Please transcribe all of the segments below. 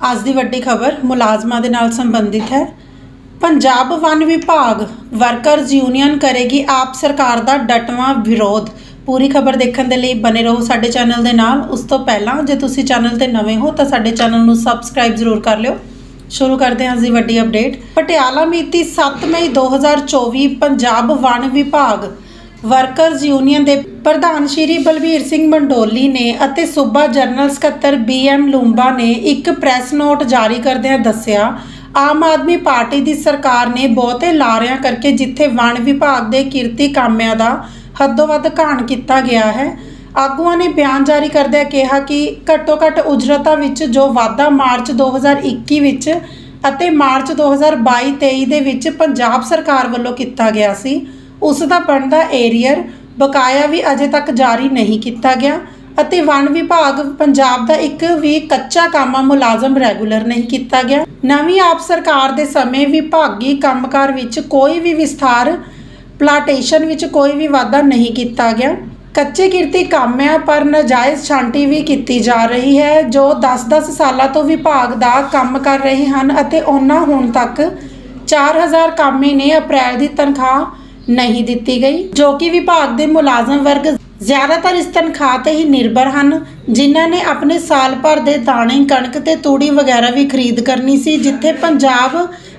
ਅੱਜ ਦੀ ਵੱਡੀ ਖਬਰ ਮੁਲਾਜ਼ਮਾਂ ਦੇ ਨਾਲ ਸੰਬੰਧਿਤ ਹੈ। ਪੰਜਾਬ ਵਨ ਵਿਭਾਗ ਵਰਕਰਜ਼ ਯੂਨੀਅਨ ਕਰੇਗੀ ਆਪ ਸਰਕਾਰ ਦਾ ਡਟਵਾਂ ਵਿਰੋਧ। ਪੂਰੀ ਖਬਰ ਦੇਖਣ ਦੇ ਲਈ ਬਨੇ ਰਹੋ ਸਾਡੇ ਚੈਨਲ ਦੇ ਨਾਲ। ਉਸ ਤੋਂ ਪਹਿਲਾਂ ਜੇ ਤੁਸੀਂ ਚੈਨਲ ਤੇ ਨਵੇਂ ਹੋ ਤਾਂ ਸਾਡੇ ਚੈਨਲ ਨੂੰ ਸਬਸਕ੍ਰਾਈਬ ਜ਼ਰੂਰ ਕਰ ਲਿਓ। ਸ਼ੁਰੂ ਕਰਦੇ ਹਾਂ ਅੱਜ ਵੱਡੀ ਅਪਡੇਟ ਪਟਿਆਲਾ ਮਿਤੀ 7 ਮਈ 2024 ਪੰਜਾਬ ਵਣ ਵਿਭਾਗ ਵਰਕਰਜ਼ ਯੂਨੀਅਨ ਦੇ ਪ੍ਰਧਾਨ ਸ਼੍ਰੀ ਬਲਬੀਰ ਸਿੰਘ ਮੰਡੋਲੀ ਨੇ ਅਤੇ ਸੂਬਾ ਜਨਰਲ ਸਕੱਤਰ ਬੀਐਮ ਲੂੰਬਾ ਨੇ ਇੱਕ ਪ੍ਰੈਸ ਨੋਟ ਜਾਰੀ ਕਰਦਿਆਂ ਦੱਸਿਆ, ਆਮ ਆਦਮੀ ਪਾਰਟੀ ਦੀ ਸਰਕਾਰ ਨੇ ਬਹੁਤੇ ਲਾਰਿਆਂ ਕਰਕੇ ਜਿੱਥੇ ਵਣ ਵਿਭਾਗ ਦੇ ਕਿਰਤੀ ਕਾਮਿਆਂ ਦਾ ਹੱਦੋਂ ਵੱਧ ਘਾਣ ਕੀਤਾ ਗਿਆ ਹੈ, ਆਗੂਆਂ ਨੇ ਬਿਆਨ ਜਾਰੀ ਕਰਦਿਆਂ ਕਿਹਾ ਕਿ ਘੱਟੋ ਘੱਟ ਉਜਰਤਾਂ ਵਿੱਚ ਜੋ ਵਾਧਾ ਮਾਰਚ 2021 ਵਿੱਚ ਅਤੇ ਮਾਰਚ 2022-23 ਦੇ ਵਿੱਚ ਪੰਜਾਬ ਸਰਕਾਰ ਵੱਲੋਂ ਕੀਤਾ ਗਿਆ ਸੀ ਉਸ ਦਾ ਬਣਦਾ ਏਰੀਅਰ ਬਕਾਇਆ ਵੀ ਅਜੇ ਤੱਕ ਜਾਰੀ ਨਹੀਂ ਕੀਤਾ ਗਿਆ ਅਤੇ ਵਣ ਵਿਭਾਗ ਪੰਜਾਬ ਦਾ ਇੱਕ ਵੀ ਕੱਚਾ ਕਾਮਾ ਮੁਲਾਜ਼ਮ ਰੈਗੂਲਰ ਨਹੀਂ ਕੀਤਾ ਗਿਆ। ਨਵੀਂ ਆਪ ਸਰਕਾਰ ਦੇ ਸਮੇਂ ਵਿਭਾਗੀ ਕੰਮਕਾਰ ਵਿੱਚ ਕੋਈ ਵੀ ਵਿਸਥਾਰ, ਪਲਾਟੇਸ਼ਨ ਵਿੱਚ ਕੋਈ ਵੀ ਵਾਧਾ ਨਹੀਂ ਕੀਤਾ ਗਿਆ। ਕੱਚੇ ਕਿਰਤੀ ਕੰਮ ਹੈ ਪਰ ਨਜਾਇਜ਼ ਛਾਂਟੀ ਵੀ ਕੀਤੀ ਜਾ ਰਹੀ ਹੈ, ਜੋ 10-10 ਸਾਲਾਂ ਤੋਂ ਵਿਭਾਗ ਦਾ ਕੰਮ ਕਰ ਰਹੇ ਹਨ ਅਤੇ ਉਹਨਾਂ ਹੁਣ ਤੱਕ 4000 ਕਾਮੇ ਨੇ ਅਪ੍ਰੈਲ ਦੀ ਤਨਖਾਹ ਨਹੀਂ ਦਿੱਤੀ ਗਈ, ਜੋ ਕਿ ਵਿਭਾਗ ਦੇ ਮੁਲਾਜ਼ਮ ਵਰਗ ਜ਼ਿਆਦਾਤਰ ਇਸ ਤਨਖਾਹ ਤੇ ਹੀ ਨਿਰਭਰ ਹਨ, ਜਿਨ੍ਹਾਂ ਨੇ ਆਪਣੇ ਸਾਲ ਭਰ ਦੇ ਦਾਣੇ, ਕਣਕ ਤੇ ਤੂੜੀ ਵਗੈਰਾ ਵੀ ਖਰੀਦ ਕਰਨੀ ਸੀ, ਜਿੱਥੇ ਪੰਜਾਬ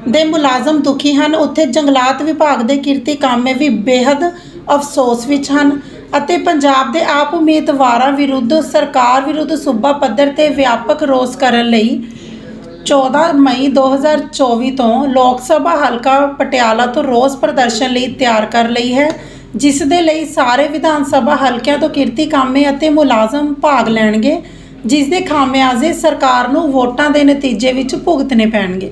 ਦੇ ਮੁਲਾਜ਼ਮ ਦੁਖੀ ਹਨ। ਉੱਥੇ ਜੰਗਲਾਤ ਵਿਭਾਗ ਦੇ ਕਿਰਤੀ ਕਾਮੇ ਵੀ ਬੇहद ਅਫਸੋਸ ਵਿੱਚ ਹਨ ਅਤੇ ਪੰਜਾਬ ਦੇ ਆਪ ਉਮੀਦਵਾਰਾਂ ਵਿਰੁੱਧ, ਸਰਕਾਰ ਵਿਰੁੱਧ ਸੂਬਾ ਪੱਧਰ ਤੇ ਵਿਆਪਕ ਰੋਸ ਕਰਨ ਲਈ 14 ਮਈ 2024 ਤੋਂ ਲੋਕ ਸਭਾ ਹਲਕਾ ਪਟਿਆਲਾ ਤੋਂ ਰੋਸ ਪ੍ਰਦਰਸ਼ਨ ਲਈ ਤਿਆਰ ਕਰ ਲਈ ਹੈ, ਜਿਸ ਦੇ ਲਈ ਸਾਰੇ ਵਿਧਾਨ ਸਭਾ ਹਲਕਿਆਂ ਤੋਂ ਕਿਰਤੀ ਕਾਮੇ ਅਤੇ ਮੁਲਾਜ਼ਮ ਭਾਗ ਲੈਣਗੇ, ਜਿਸ ਦੇ ਖਾਮਿਆਜ਼ੇ ਸਰਕਾਰ ਨੂੰ ਵੋਟਾਂ ਦੇ ਨਤੀਜੇ ਵਿੱਚ ਭੁਗਤਣੇ ਪੈਣਗੇ।